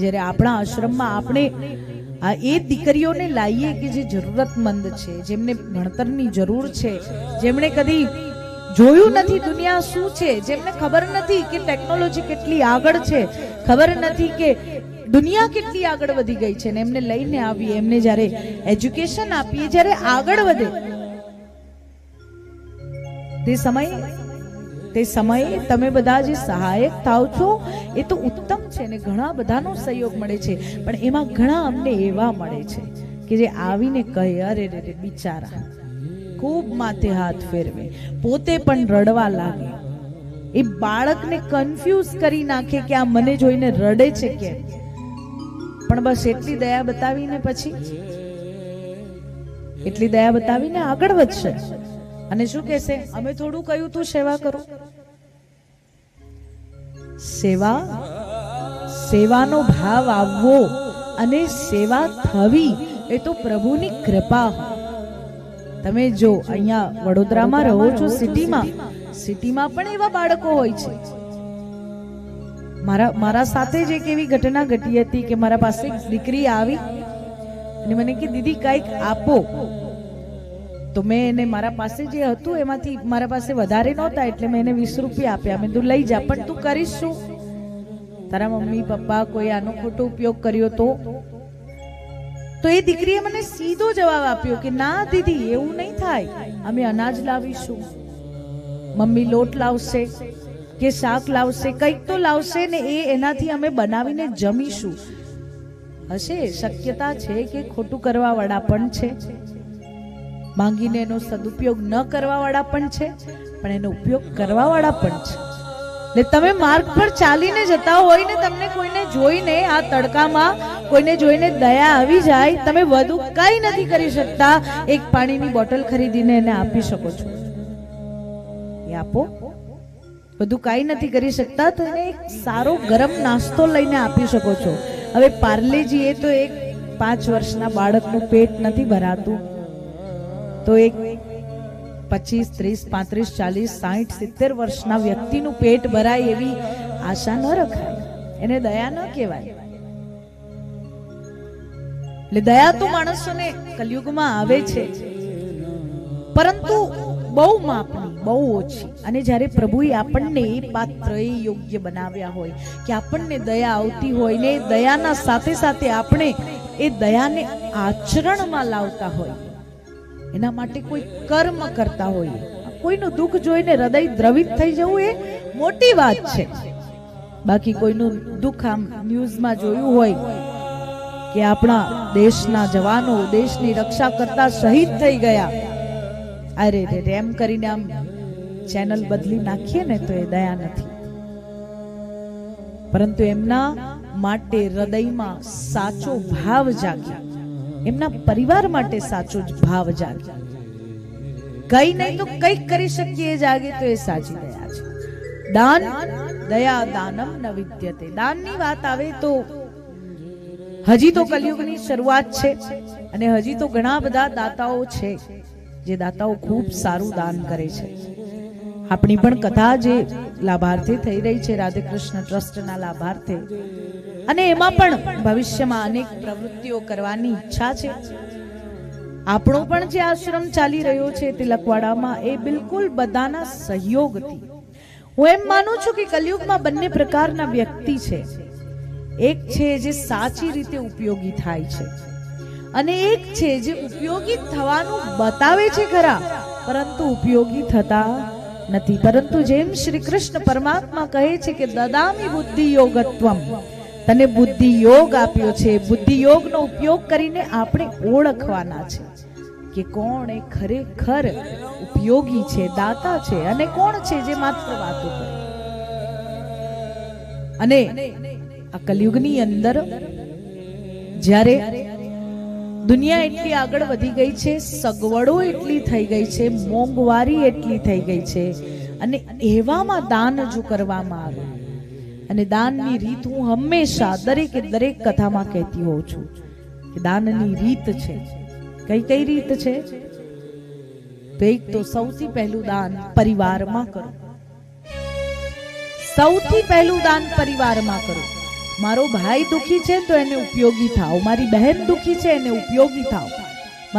જ્યારે આપણા આશ્રમમાં આપણે એ દીકરીઓને લાવીએ કે જે જરૂરતમંદ છે, જેમને ભણતરની જરૂર છે, જેમણે કદી જોયું નથી દુનિયા શું છે, જેમને ખબર નથી કે ટેકનોલોજી કેટલી આગળ છે, ખબર નથી કે દુનિયા કેટલી આગળ વધી ગઈ છે, ને એમને લઈને આવીએ, એમને જ્યારે એજ્યુકેશન આપીએ, જ્યારે આગળ વધે. તે સમયે તે સમયે તમે બધા જે સહાયક થાવ છો, એ તો ઉત્તમ છે ને ઘણા બધાનો સહયોગ મળે છે. પણ એમાં ઘણા અમને એવા મળે છે કે જે આવીને કહે, અરે રે રે, બિચારા, ખૂબ માથે હાથ ફેરવે, પોતે પણ રડવા લાગે. એ બાળકને કન્ફ્યુઝ કરી નાખે કે આ મને જોઈને રડે છે કે પણ બસ એટલી દયા બતાવીને પછી? એટલી દયા બતાવીને આગળ વધશે? અને શું કહેશે? અમે થોડું કહ્યું તું સેવા કરો. સેવા? સેવાનો ભાવ આવવો અને સેવા થવી એ તો પ્રભુની કૃપા. તમે જો અહીંયા વડોદરામાં રહો છો, સિટીમાં સિટીમાં પણ એવા બાળકો હોય છે. મારા મારા સાથે જ એક એવી ઘટના ઘટી હતી કે મારા પાસે દીકરી આવી અને મને કે, દીદી, કાંઈક આપો. તો મેં એને મારા પાસે જે હતું એમાંથી મારા પાસે વધારે નહોતા એટલે મેં એને વીસ રૂપિયા આપ્યા. મેં તું લઈ જા, પણ તું કરીશ શું? તારા મમ્મી, પપ્પા કોઈ આનો ખોટો ઉપયોગ કર્યો તો? તો એ દીકરીએ મને સીધો જવાબ આપ્યો કે, ના દીદી, એવું નહીં થાય. અમે અનાજ લાવીશું. મમ્મી લોટ લાવશે કે શાક લાવશે, કંઈક તો લાવશે ને એ એનાથી અમે બનાવીને જમીશું. હશે, શક્યતા છે કે ખોટું કરવા વાળા પણ છે. માંગીને એનો સદુપયોગ ન કરવાવાળા પણ છે, પણ એનો ઉપયોગ કરવાવાળા પણ છે. ને તમે માર્ગ પર ચાલીને જતા હોય ને તમને કોઈને જોઈને આ તડકામાં, કોઈને જોઈને દયા આવી જાય, તમે વધુ કંઈ નથી કરી શકતા. એક પાણીની બોટલ ખરીદીને એને આપી શકો છો. એ આપો. બધું કાંઈ નથી કરી શકતા તો એને એક સારો ગરમ નાસ્તો લઈને આપી શકો છો. હવે પાર્લેજી એ તો એક પાંચ વર્ષના બાળકનું પેટ નથી ભરાતું. તો એક પચીસ, ત્રીસ, પાંત્રીસ, ચાલીસ સાઠ સિત્તેર વર્ષના વ્યક્તિનું પેટ ભરાય એવી આશા ન રખાય. એને દયા ન કહેવાય. એટલે દયા તો માણસોને કલયુગમાં આવે છે. પરંતુ બહુ માપની, બહુ ઓછી. અને જ્યારે પ્રભુએ આપણને એ પાત્ર એ યોગ્ય બનાવ્યા હોય કે આપણને દયા આવતી હોય ને દયાના સાથે સાથે આપણે એ દયાને આચરણમાં લાવતા હોય એના માટે કોઈ કર્મ કરતા હોઈએ. કોઈનું દુઃખ જોઈને હૃદય દ્રવિત થઈ જવું એ મોટી વાત છે. બાકી કોઈનું દુઃખ આમ ન્યૂઝમાં જોયું હોય કે આપણા દેશના જવાનો, દેશની રક્ષા કરતા શહીદ થઈ ગયા. અરે રે, એમ કરીને આમ ચેનલ બદલી નાખીએ ને તો એ દયા નથી. પરંતુ એમના માટે હૃદયમાં સાચો ભાવ જાગ્યો. એમના પરિવાર માટે સાચો જ ભાવ જાગે. કઈ નહીં તો કંઈક કરી શકીએ જાગે તો એ સાચી દયા છે. દાન, દયા, દાનમ ન વિદ્યતે. દાનની વાત આવે તો હજી તો કલયુગની શરૂઆત છે અને હજી તો ઘણા બધા દાતાઓ છે જે દાતાઓ ખૂબ સારું દાન કરે છે. આપણી પણ કથા જે લાભાર્થી થઈ રહી છે રાધે કૃષ્ણ ટ્રસ્ટના લાભાર્થી અને એમાં પણ ભવિષ્યમાં અનેક પ્રવૃત્તિઓ કરવાની ઈચ્છા છે. આપણો પણ જે આશ્રમ ચાલી રહ્યો છે તિલકવાડામાં એ બિલકુલ બધાના સહયોગથી. હું એમ માનું છું કે કલયુગમાં બંને પ્રકારના વ્યક્તિ છે. એક છે જે સાચી રીતે ઉપયોગી થાય છે અને એક છે જે ઉપયોગી થવાનું બતાવે છે ખરા, પરંતુ ઉપયોગી થતા નથી. પરંતુ જેમ શ્રી કૃષ્ણ પરમાત્મા કહે છે કે દદામી બુદ્ધિ યોગત્વમ. તને બુદ્ધિ યોગ આપ્યો છે. બુદ્ધિ યોગનો ઉપયોગ કરીને આપણે ઓળખવાના છે કે કોણ એ ખરેખર ઉપયોગી છે, દાતા છે અને કોણ છે જે માત્ર વાતો કરે. અને આ કલયુગની અંદર જ્યારે દુનિયા એટલી આગળ વધી ગઈ છે, સગવડો એટલી થઈ ગઈ છે, મોંઘવારી એટલી થઈ ગઈ છે અને એવામાં દાન જો કરવામાં આવે અને દાનની રીત હું હંમેશા દરેકે દરેક કથામાં કહેતી હોઉં છું કે દાનની રીત છે. કઈ કઈ રીત છે? તો એક તો સૌથી પહેલું દાન પરિવારમાં કરો. સૌથી પહેલું દાન પરિવારમાં કરો. મારો ભાઈ દુખી છે તો એને ઉપયોગી થાવ મારી બહેન દુખી છે એને ઉપયોગી થાવ